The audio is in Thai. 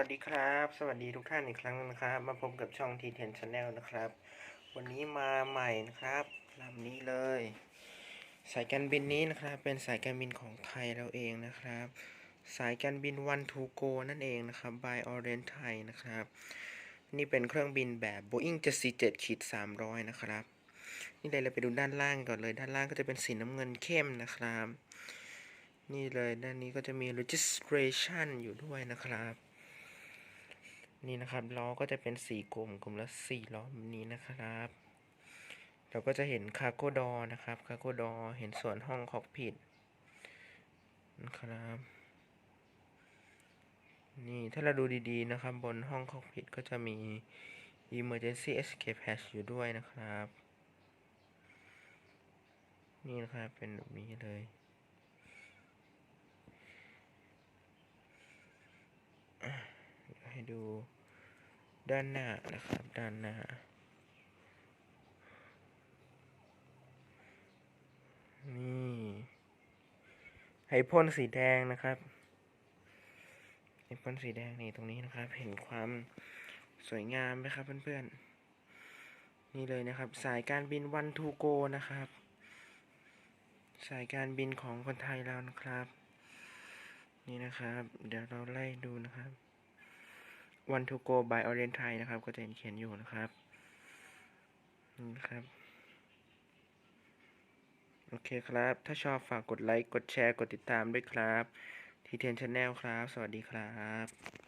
วัสดีครับ สวัสดีทุกท่านอีกครั้งนะครับ มาพบกับช่องทีเทนชาแนลนะครับ วันนี้มาใหม่นะครับลำนี้เลย สายการบินนี้นะครับ เป็นสายการบินของไทยเราเองนะครับ สายการบิน One to Go นั่นเองนะครับ by Orient Thai นะครับ นี่เป็นเครื่องบินแบบ Boeing 747ขีด300 นะครับ นี่เลยเราไปดูด้านล่างก่อนเลย ด้านล่างก็จะเป็นสีน้ำเงินเข้มนะครับ นี่เลยด้านนี้ก็จะมี registration อยู่ด้วยนะครับ นี่นะครับล้อก็จะเป็นสี่กลมกลมละสี่ล้อแบบนี้นะครับ เราก็จะเห็นคาร์โกดอนะครับคาร์โกดอเห็นส่วนห้องคอกพิทนะครับ นี่ถ้าเราดูดีๆนะครับ บนห้องคอกพิทก็จะมี emergency escape hatch อยู่ด้วยนะครับ นี่นะครับเป็นแบบนี้เลย ให้ ดูด้านหน้านะครับ ด้านหน้า นี่ไอพ่นสีแดงนะครับไอพ่นสีแดงนี่ตรงนี้นะครับ เห็นความสวยงามไหมครับเพื่อนๆ นี่เลยนะครับ สายการบินวันทูโกนะครับ สายการบินของคนไทยเรานะครับ นี่นะครับ เดี๋ยวเราไล่ดูนะครับ One to go by Orient Thai นะครับ ก็จะเห็นเขียนอยู่นะครับ นี่ครับ โอเคครับ ถ้าชอบฝากกดไลค์ กดแชร์ กดติดตามด้วยครับ ทีเทนชาแนลครับ สวัสดีครับ